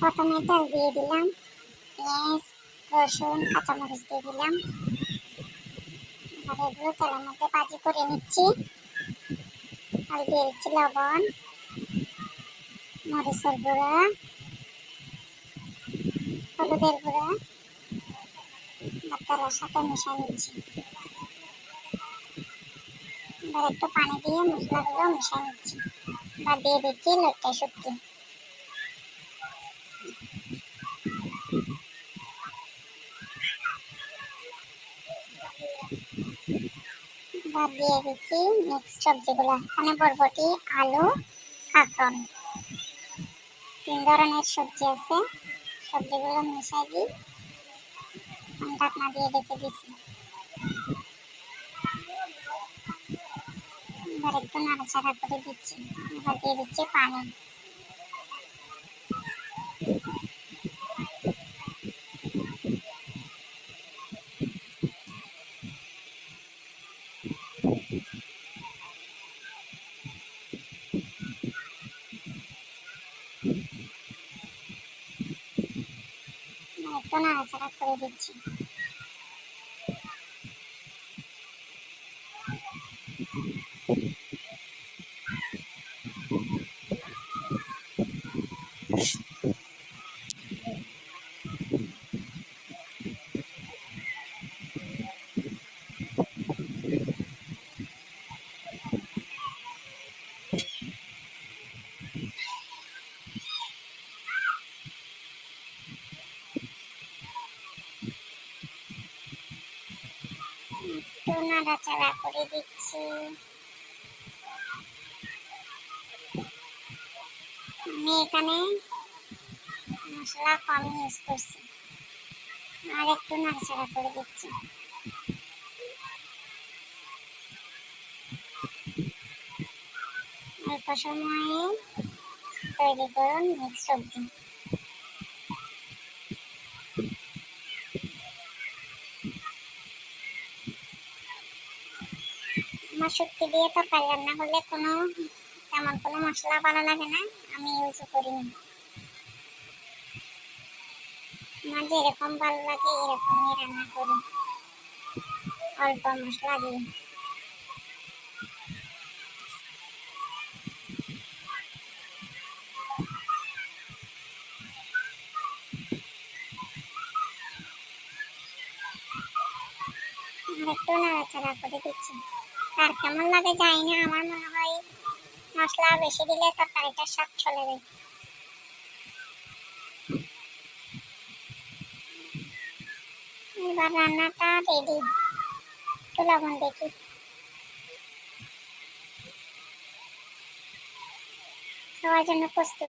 প্রথমে তেল দিয়ে দিলাম, পেঁয়াজ, রসুন, কাঁচামরিচ দিয়ে দিলাম। এবার এগুলো তেলের মধ্যে ভাজি করে নিচ্ছি। আর দিয়ে দিচ্ছি লবণ, মরিচের গুঁড়া, হলুদের গুঁড়া তেলের সাথে মিশিয়ে নিচ্ছি। এবার একটু পানি দিয়ে মশলাগুলো মিশিয়ে নিচ্ছি। বা দিয়ে দিচ্ছি লোটটা শুটকি। এবার দিয়ে দিচ্ছি মিক্স সবজিগুলো। এখানে বরবটি, আলু কাঁকরন তিন ধরনের সবজি আছে। সবজিগুলো মিশিয়ে দিই। ঢাকনা দিয়ে রেখে দিচ্ছি। এবার একটু নাড়াচাড়া করে দিচ্ছি। এবার দিয়ে দিচ্ছি পানি। একটু নাড়াচাড়া করে দিচ্ছি একটু নাড়াচাড়া করে দিচ্ছি। আমি এখানে মশলা কম ইউজ করছি। আর একটু নাড়াচাড়া করে দিচ্ছি অল্প সময়ে তৈরি করুন মিক্স সবজি। আমার শুটকি দিয়ে তরকারি রান্না করলে কোনো তেমন কোনো মশলা ভালো লাগে না, আমি ইউজ করি না আমার যেরকম ভালো লাগে এরকমই রান্না করি, অল্প মশলা দিয়ে। একটু নাড়াচাড়া করে দিচ্ছি তার কেমন লাগে জানি না, আমার মনে হয় মশলা বেশি দিলে তরকারিটার স্বাদ চলে যায়। এবার রান্নাটা রেডি একটু লবণ দেখি খাওয়ার জন্য প্রস্তুত।